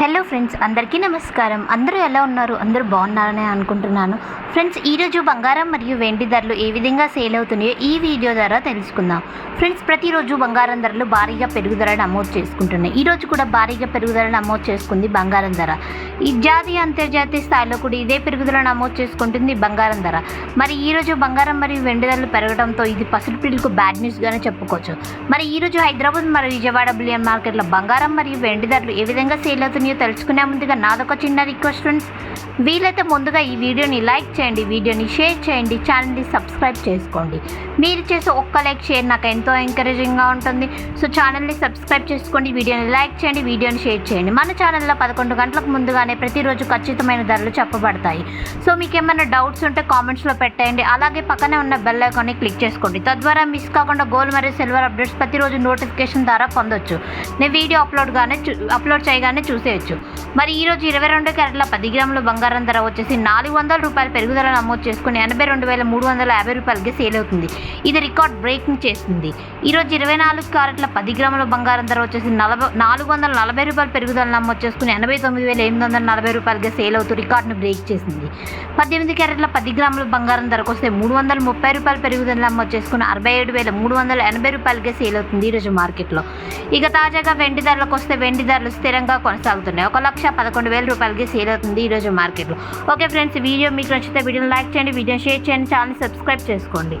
Hello friends అందరికీ నమస్కారం. అందరూ ఎలా ఉన్నారు? అందరూ బాగున్నారని అనుకుంటున్నాను. ఫ్రెండ్స్ ఈరోజు బంగారం మరియు వెండి ధరలు ఏ విధంగా సేల్ అవుతున్నాయో ఈ వీడియో ద్వారా తెలుసుకుందాం. ఫ్రెండ్స్ ప్రతిరోజు బంగారం ధరలు భారీగా పెరుగుదల నమోదు చేసుకుంటున్నాయి. ఈరోజు కూడా భారీగా పెరుగుదల నమోదు చేసుకుంది బంగారం ధర. ఈ జాతీయ అంతర్జాతీయ స్థాయిలో కూడా ఇదే పెరుగుదల నమోదు చేసుకుంటుంది బంగారం ధర. మరి ఈరోజు బంగారం మరియు వెండి ధరలు పెరగడంతో ఇది పసిపిల్లకు బ్యాడ్ న్యూస్గానే చెప్పుకోవచ్చు. మరి ఈరోజు హైదరాబాద్ మరియు విజయవాడ బిలియన్ మార్కెట్లో బంగారం మరియు వెండి ధరలు ఏ విధంగా సేల్ అవుతున్నాయి తెలుసుకునే ముందుగా నాదొక చిన్న రిక్వెస్ట్ ఫ్రెండ్స్ వీలైతే ముందుగా ఈ వీడియోని లైక్ చేయండి వీడియోని షేర్ చేయండి ఛానల్ని సబ్స్క్రైబ్ చేసుకోండి. మీరు చేసే ఒక్క లైక్ షేర్ నాకు ఎంతో ఎంకరేజింగ్గా ఉంటుంది. సో ఛానల్ని సబ్స్క్రైబ్ చేసుకోండి వీడియోని లైక్ చేయండి వీడియోని షేర్ చేయండి. మన ఛానల్లో పదకొండు గంటలకు ముందుగానే ప్రతిరోజు ఖచ్చితమైన ధరలు చెప్పబడతాయి. సో మీకు ఏమైనా డౌట్స్ ఉంటే కామెంట్స్లో పెట్టేయండి. అలాగే పక్కనే ఉన్న బెల్ ఐకాన్ని క్లిక్ చేసుకోండి. తద్వారా మిస్ కాకుండా గోల్డ్ మరియు సిల్వర్ అప్డేట్స్ ప్రతిరోజు నోటిఫికేషన్ ద్వారా పొందొచ్చు. నేను వీడియో అప్లోడ్గానే చూ అప్లోడ్ చేయగానే చేయొచ్చు. మరి ఈరోజు ఇరవై రెండు క్యారెట్ల పది గ్రాముల బంగారం ధర వచ్చేసి నాలుగు వందల రూపాయల పెరుగుదల నమోదు చేసుకుని ఎనభై రెండు వేల మూడు వందల యాభై రూపాయలకి సేల్ అవుతుంది. ఇది రికార్డ్ బ్రేకింగ్ చేస్తుంది. ఈరోజు ఇరవై నాలుగు క్యారెట్ల పది గ్రాముల బంగారం ధర వచ్చేసి నలభై నాలుగు వందల నలభై రూపాయల పెరుగుదల నమోదు చేసుకుని ఎనభై తొమ్మిది వేల ఎనిమిది వందల నలభై రూపాయలకి సేల్ అవుతూ రికార్డును బ్రేక్ చేసింది. పద్దెనిమిది క్యారెట్ల పది గ్రాముల బంగారం ధరకు వస్తే మూడు వందల ముప్పై రూపాయల పెరుగుదల నమోదు చేసుకుని అరవై ఏడు వేల మూడు వందల ఎనభై రూపాయలకే సేల్ అవుతుంది ఈరోజు మార్కెట్లో. ఇక తాజాగా వెండి ధరలకు వస్తే వెండి ధరలు స్థిరంగా కొనసాగుతున్నాయి ఒక లక్ష పదకొండు వేల రూపాయలకి సేల్ అవుతుంది ఈరోజు మార్కెట్లో. ఓకే ఫ్రెండ్స్ వీడియో మీకు నచ్చితే వీడియోని లైక్ చేయండి వీడియో షేర్ చేయండి ఛానల్ సబ్స్క్రైబ్ చేసుకోండి.